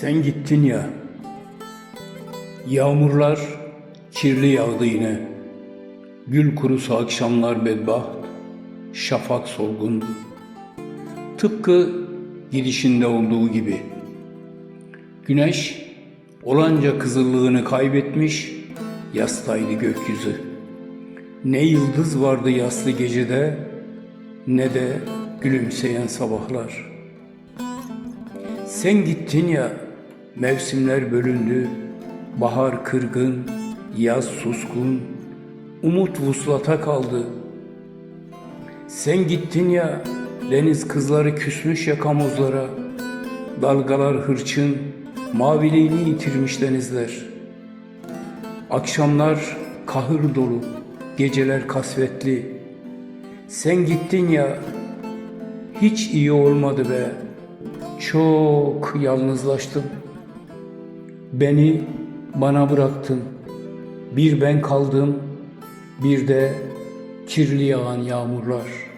Sen gittin ya. Yağmurlar kirli yağdı yine. Gül kurusu akşamlar bedbaht, şafak solgundu. Tıpkı gidişinde olduğu gibi. Güneş olanca kızıllığını kaybetmiş, yastaydı gökyüzü. Ne yıldız vardı yaslı gecede, ne de gülümseyen sabahlar. Sen gittin ya, mevsimler bölündü, bahar kırgın, yaz suskun, umut vuslata kaldı. Sen gittin ya, deniz kızları küsmüş yakamozlara, dalgalar hırçın, maviliğini yitirmiş denizler. Akşamlar kahır dolu, geceler kasvetli. Sen gittin ya, hiç iyi olmadı be. Çok yalnızlaştım. Beni bana bıraktın. Bir ben kaldım, bir de kirli yağan yağmurlar.''